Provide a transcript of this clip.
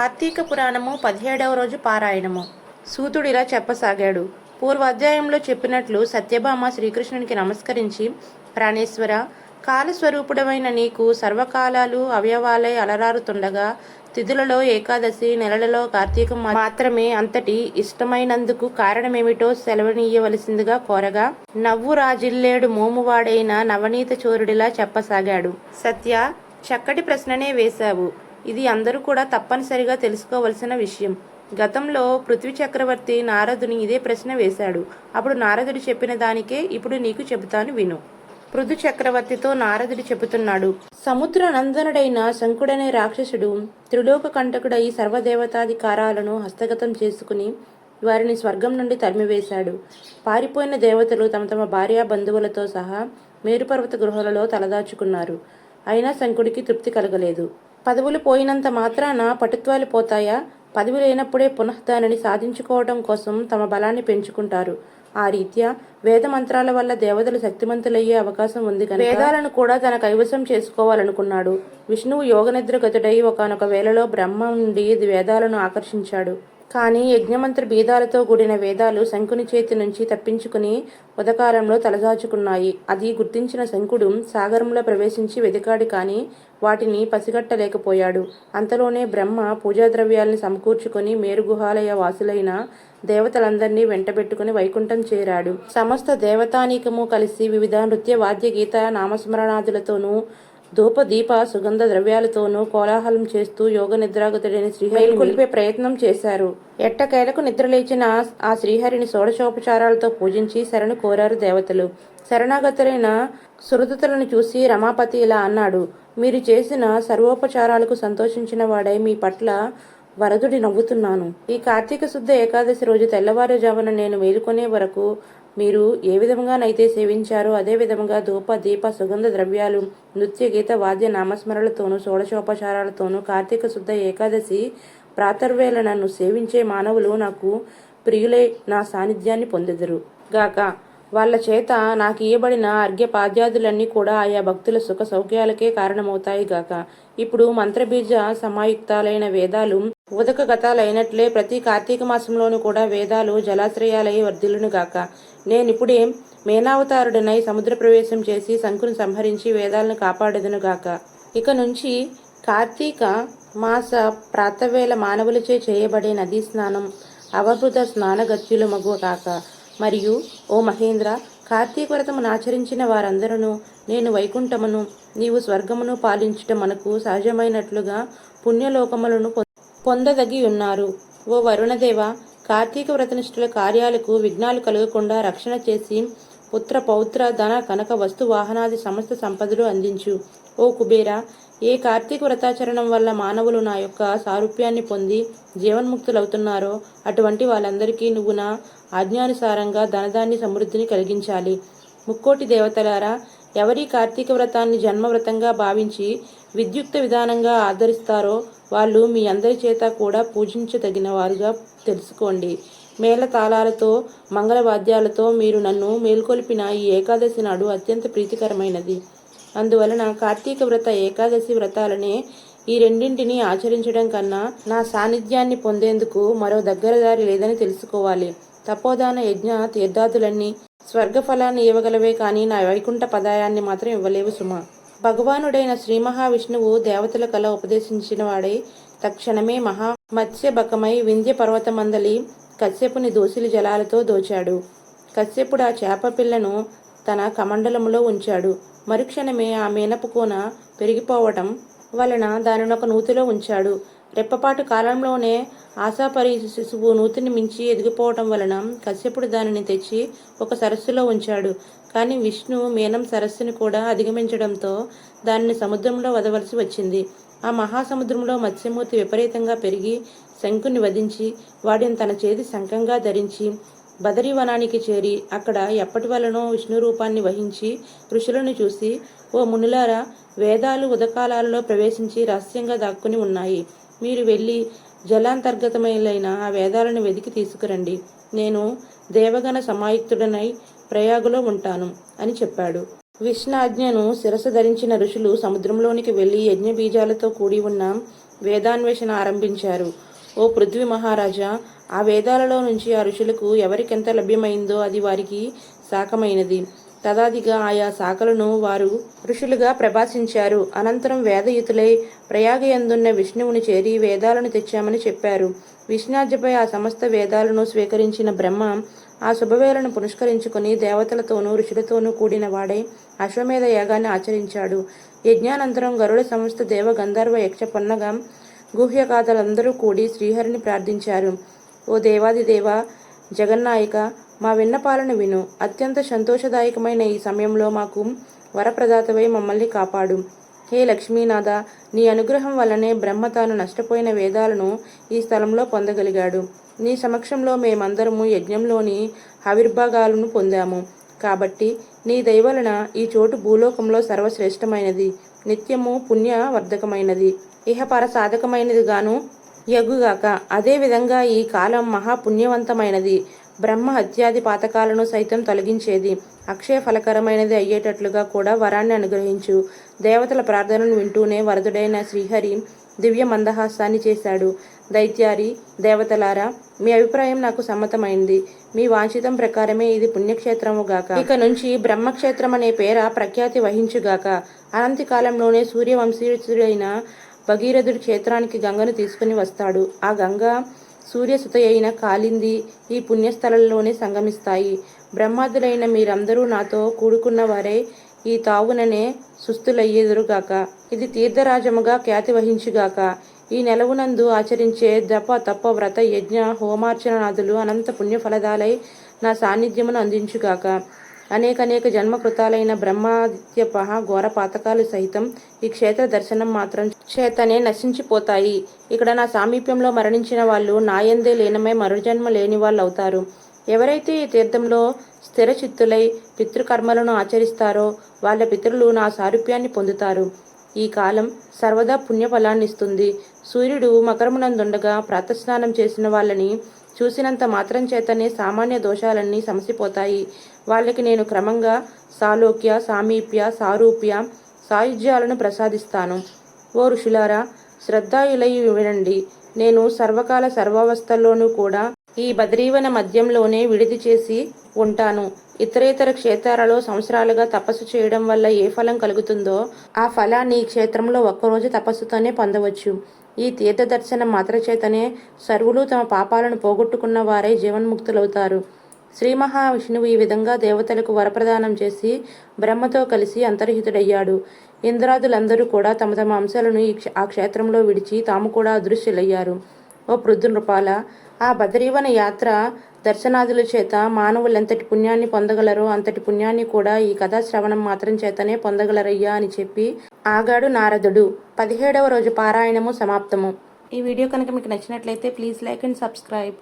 కార్తీక పురాణము పదిహేడవ రోజు పారాయణము. సూతుడిలా చెప్పసాగాడు. పూర్వాధ్యాయంలో చెప్పినట్లు సత్యభామ శ్రీకృష్ణునికి నమస్కరించి ప్రాణేశ్వర కాలస్వరూపుడమైన నీకు సర్వకాలాలు అవయవాలై అలరారుతుండగా తిథులలో ఏకాదశి నెలలలో కార్తీకం మాత్రమే అంతటి ఇష్టమైనందుకు కారణమేమిటో సెలవనీయవలసిందిగా కోరగా నవ్వు రాజిల్లేడు మోమువాడైన నవనీత చోరుడిలా చెప్పసాగాడు. సత్య చక్కటి ప్రశ్ననే వేశావు. ఇది అందరూ కూడా తప్పనిసరిగా తెలుసుకోవలసిన విషయం. గతంలో పృథ్వీ చక్రవర్తి నారదుని ఇదే ప్రశ్న వేశాడు. అప్పుడు నారదుడు చెప్పిన దానికే ఇప్పుడు నీకు చెబుతాను విను. పృథు చక్రవర్తితో నారదుడు చెబుతున్నాడు సముద్ర నందనుడైన శంకుడనే రాక్షసుడు త్రిలోక కంటకుడై సర్వదేవతాధికారాలను హస్తగతం చేసుకుని వారిని స్వర్గం నుండి తరిమివేశాడు. పారిపోయిన దేవతలు తమ తమ భార్యా బంధువులతో సహా మేరుపర్వత గృహాలలో తలదాచుకున్నారు. అయినా శంకుడికి తృప్తి కలగలేదు. పదవులు పోయినంత మాత్రాన పటుత్వాలు పోతాయా? పదవి లేనప్పుడే పునః దానిని సాధించుకోవడం కోసం తమ బలాన్ని పెంచుకుంటారు. ఆ రీత్యా వేద మంత్రాల వల్ల దేవతలు శక్తిమంతులయ్యే అవకాశం ఉంది కనుక వేదాలను కూడా తన కైవసం చేసుకోవాలనుకున్నాడు. విష్ణువు యోగనిద్రగతుడై ఒకనొక వేళలో బ్రహ్మ నుండి వేదాలను ఆకర్షించాడు. కానీ యజ్ఞమంత్ర బీదాలతో కూడిన వేదాలు శంకుని చేతి నుంచి తప్పించుకుని ఉదకాలంలో తలదాచుకున్నాయి. అది గుర్తించిన శంకుడు సాగరంలో ప్రవేశించి వెదికాడు కానీ వాటిని పసిగట్టలేకపోయాడు. అంతలోనే బ్రహ్మ పూజా ద్రవ్యాల్ని సమకూర్చుకొని మేరుగుహాలయ వాసులైన దేవతలందరినీ వెంటబెట్టుకుని వైకుంఠం చేరాడు. సమస్త దేవతానీకము కలిసి వివిధ నృత్య వాద్య గీత నామస్మరణాదులతోనూ ధూప దీప సుగంధ ద్రవ్యాలతోనూ కోలాహలం చేస్తూ యోగ నిద్రాగతుడైన శ్రీహరిని కొలిపే ప్రయత్నం చేశారు. ఎట్టకేలకు నిద్రలేచిన ఆ శ్రీహరిని షోడశోపచారాలతో పూజించి శరణు కోరారు దేవతలు. శరణాగతులైన సురతులను చూసి రమాపతి ఇలా అన్నాడు మీరు చేసిన సర్వోపచారాలకు సంతోషించిన వాడై మీ పట్ల వరదుడి నవ్వుతున్నాను. ఈ కార్తీక శుద్ధ ఏకాదశి రోజు తెల్లవారుజామున నేను మేలుకొనే వరకు మీరు ఏ విధంగానైతే సేవించారో అదే విధంగా ధూప దీప సుగంధ ద్రవ్యాలు నృత్య గీత వాద్య నామస్మరణలతోనూ షోడశోపచారాలతోనూ కార్తీక శుద్ధ ఏకాదశి ప్రాతర్వేళ నన్ను సేవించే మానవులు నాకు ప్రియులై నా సాన్నిధ్యాన్ని పొందెదరు. గాక వాళ్ళ చేత నాకు ఇయ్యబడిన అర్ఘ్యపాద్యాదులన్నీ కూడా ఆయా భక్తుల సుఖ సౌఖ్యాలకే కారణమవుతాయి గాక. ఇప్పుడు మంత్రబీజ సమాయుక్తాలైన వేదాలు ఉదక గతాలైనట్లే ప్రతి కార్తీక మాసంలోనూ కూడా వేదాలు జలాశ్రయాలై వర్ధిల్లునుగాక నేనిప్పుడే మేనావతారుడనై సముద్ర ప్రవేశం చేసి శంకును సంహరించి వేదాలను కాపాడదును గాక. ఇక నుంచి కార్తీక మాస ప్రాతవేళ మానవులచే చేయబడే నదీ స్నానం అవభృత స్నానగత్యులు మగువ కాక మరియు ఓ మహేంద్ర కార్తీక వ్రతమును ఆచరించిన వారందరూ నేను వైకుంఠమును నీవు స్వర్గమును పాలించటం మనకు సహజమైనట్లుగా పుణ్యలోకములను పొందదగి ఉన్నారు. ఓ వరుణదేవ కార్తీక వ్రతనిష్ఠుల కార్యాలకు విఘ్నాలు కలగకుండా రక్షణ చేసి పుత్ర పౌత్ర ధన కనక వస్తు వాహనాది సమస్త సంపదలు అందించు. ఓ కుబేర ఏ కార్తీక వ్రతాచరణం వల్ల మానవులు నా యొక్క సారూప్యాన్ని పొంది జీవన్ముక్తులవుతున్నారో అటువంటి వాళ్ళందరికీ నువ్వు నా ఆజ్ఞానుసారంగా ధనధాన్య సమృద్ధిని కలిగించాలి. ముక్కోటి దేవతలారా ఎవరి కార్తీక వ్రతాన్ని జన్మవ్రతంగా భావించి విద్యుక్త విధానంగా ఆదరిస్తారో వాళ్ళు మీ అందరి చేత కూడా పూజించదగిన వారుగా తెలుసుకోండి. మేళ తాళాలతో మంగళవాద్యాలతో మీరు నన్ను మేల్కొల్పిన ఈ ఏకాదశి నాడు అత్యంత ప్రీతికరమైనది. అందువలన కార్తీక వ్రత ఏకాదశి వ్రతాలనే ఈ రెండింటిని ఆచరించడం కన్నా నా సాన్నిధ్యాన్ని పొందేందుకు మరో దగ్గర దారి లేదని తెలుసుకోవాలి. తపోదాన యజ్ఞ తీర్థాదులన్నీ స్వర్గ ఫలాన్ని ఇవ్వగలవే కానీ నా వైకుంఠ పదాయాన్ని మాత్రం ఇవ్వలేవు సుమా. భగవానుడైన శ్రీ మహావిష్ణువు దేవతల కల ఉపదేశించిన వాడై తక్షణమే మహా మత్స్యబకమై వింధ్య పర్వతమందలి కశ్యపుని దోసిలి జలాలతో దోచాడు. కశ్యపుడు ఆ చేప పిల్లను తన కమండలములో ఉంచాడు. మరుక్షణమే ఆ మేనపు కోన పెరిగిపోవటం వలన దానిని ఒక నూతిలో ఉంచాడు. రెప్పపాటు కాలంలోనే ఆశాపరి శిశువు నూతిని మించి ఎదిగిపోవటం వలన కశ్యపుడు దానిని తెచ్చి ఒక సరస్సులో ఉంచాడు. కానీ విష్ణు మేనం సరస్సుని కూడా అధిగమించడంతో దానిని సముద్రంలో వదవలసి వచ్చింది. ఆ మహాసముద్రంలో మత్స్యమూర్తి విపరీతంగా పెరిగి శంకుని వధించి వాడిని తన చేతి శంఖంగా ధరించి బదరీవనానికి చేరి అక్కడ ఎప్పటి వలనో విష్ణు రూపాన్ని వహించి ఋషులను చూసి ఓ మునులారా వేదాలు ఉదకాలాలలో ప్రవేశించి రహస్యంగా దాక్కుని ఉన్నాయి. మీరు వెళ్ళి జలాంతర్గతమైన ఆ వేదాలను వెదికి తీసుకురండి. నేను దేవగణ సమాయుక్తుడనై ప్రయాగులో ఉంటాను అని చెప్పాడు. విష్ణాజ్ఞను శిరసు ధరించిన ఋషులు సముద్రంలోనికి వెళ్ళి యజ్ఞ బీజాలతో కూడి ఉన్న వేదాన్వేషణ ఆరంభించారు. ఓ పృథ్వీ మహారాజా ఆ వేదాలలో నుంచి ఆ ఋషులకు ఎవరికెంత లభ్యమైందో అది వారికి శాఖమైనది. తదాదిగా ఆయా శాఖలను వారు ఋషులుగా ప్రభాసించారు అనంతరం వేదయుతులై ప్రయాగయందున్న విష్ణువుని చేరి వేదాలను తెచ్చామని చెప్పారు. విష్ణాజ్యపై ఆ సమస్త వేదాలను స్వీకరించిన బ్రహ్మ ఆ శుభవేళను పురస్కరించుకుని దేవతలతోనూ ఋషులతోనూ కూడిన వాడై అశ్వమేధ యాగాన్ని ఆచరించాడు. యజ్ఞానంతరం గరుడ సంస్థ దేవ గంధర్వ యక్ష పొన్నగా గుహ్యగాథలందరూ కూడి శ్రీహరిని ప్రార్థించారు. ఓ దేవాదిదేవ జగన్నాయక మా విన్నపాలను విను. అత్యంత సంతోషదాయకమైన ఈ సమయంలో మాకు వరప్రదాతవై మమ్మల్ని కాపాడు. హే లక్ష్మీనాథ నీ అనుగ్రహం వల్లనే బ్రహ్మ తాను నష్టపోయిన వేదాలను ఈ స్థలంలో పొందగలిగాడు. నీ సమక్షంలో మేమందరము యజ్ఞంలోని ఆవిర్భాగాలను పొందాము. కాబట్టి నీ దయవలన ఈ చోటు భూలోకంలో సర్వశ్రేష్టమైనది నిత్యము పుణ్యవర్ధకమైనది. ఇహపర సాధకమైనదిగాను యగుగాక అదేవిధంగా ఈ కాలం మహాపుణ్యవంతమైనది. బ్రహ్మ హత్యాది పాతకాలను సైతం తొలగించేది. అక్షయ ఫలకరమైనది అయ్యేటట్లుగా కూడా వరాన్ని అనుగ్రహించు. దేవతల ప్రార్థనను వింటూనే వరదుడైన శ్రీహరి దివ్య మందహాసాన్ని చేశాడు. దైత్యారి దేవతలారా మీ అభిప్రాయం నాకు సమ్మతమైంది. మీ వాంఛితం ప్రకారమే ఇది పుణ్యక్షేత్రము గాక. ఇక నుంచి బ్రహ్మక్షేత్రం అనే పేర ప్రఖ్యాతి వహించుగాక అనంతి కాలంలోనే సూర్యవంశీయుడైన భగీరథుడి క్షేత్రానికి గంగను తీసుకుని వస్తాడు. ఆ గంగ సూర్యసుత అయిన కాలింది ఈ పుణ్యస్థలంలోనే సంగమిస్తాయి. బ్రహ్మాదులైన మీరందరూ నాతో కూడుకున్న వారే ఈ తావుననే సుస్థులయ్యేదురుగాక. ఇది తీర్థరాజముగా ఖ్యాతి వహించుగాక ఈ నెలవునందు ఆచరించే జప తప వ్రత యజ్ఞ హోమార్చనాదులు అనంత పుణ్యఫలదాలై నా సాన్నిధ్యమును అందించుగాక. అనేకనేక జన్మకృతాలైన కృతాలైన మహా ఘోర పాతకాలు సహితం ఈ క్షేత్ర దర్శనం మాత్రం చేతనే నశించిపోతాయి. ఇక్కడ నా సామీప్యంలో మరణించిన వాళ్ళు నాయందే లేనమై మరుజన్మ లేని వాళ్ళు అవుతారు ఎవరైతే ఈ తీర్థంలో స్థిర చిత్తులై పితృకర్మలను ఆచరిస్తారో వాళ్ళ పితరులు నా సారూప్యాన్ని పొందుతారు. ఈ కాలం సర్వదా పుణ్యఫలాన్నిస్తుంది. సూర్యుడు మకరమునందుండగా ప్రాతస్నానం చేసిన వాళ్ళని చూసినంత మాత్రం చేతనే సామాన్య దోషాలన్నీ సమసిపోతాయి. వాళ్ళకి నేను క్రమంగా సాలోక్య సామీప్య సారూప్య సాయుధ్యాలను ప్రసాదిస్తాను. ఓ ఋషులారా శ్రద్ధాయులై వినండి. నేను సర్వకాల సర్వావస్థల్లోనూ కూడా ఈ బద్రీవన మధ్యంలోనే విడిది చేసి ఉంటాను. ఇతరేతర క్షేత్రాలలో సంవత్సరాలుగా తపస్సు చేయడం వల్ల ఏ ఫలం కలుగుతుందో ఆ ఫలాన్ని ఈ క్షేత్రంలో ఒక్కరోజు తపస్సుతోనే పొందవచ్చు. ఈ తీర్థ దర్శనం మాత్ర చేతనే సర్వులు తమ పాపాలను పోగొట్టుకున్న వారై జీవన్ముక్తులవుతారు. శ్రీ మహావిష్ణువు ఈ విధంగా దేవతలకు వరప్రదానం చేసి బ్రహ్మతో కలిసి అంతర్హితుడయ్యాడు. ఇంద్రాదులందరూ కూడా తమ తమ అంశాలను ఈ క్ష- ఆ క్షేత్రంలో విడిచి తాము కూడా అదృశ్యులయ్యారు. ఓ పృథునృపాల ఆ బదరీవన యాత్ర దర్శనాదుల చేత మానవులు ఎంతటి పుణ్యాన్ని పొందగలరో అంతటి పుణ్యాన్ని కూడా ఈ కథా శ్రవణం మాత్రం చేతనే పొందగలరయ్యా అని చెప్పి ఆగాడు నారదుడు. పదిహేడవ రోజు పారాయణము సమాప్తము. ఈ వీడియో కనుక మీకు నచ్చినట్లయితే ప్లీజ్ లైక్ అండ్ సబ్స్క్రైబ్.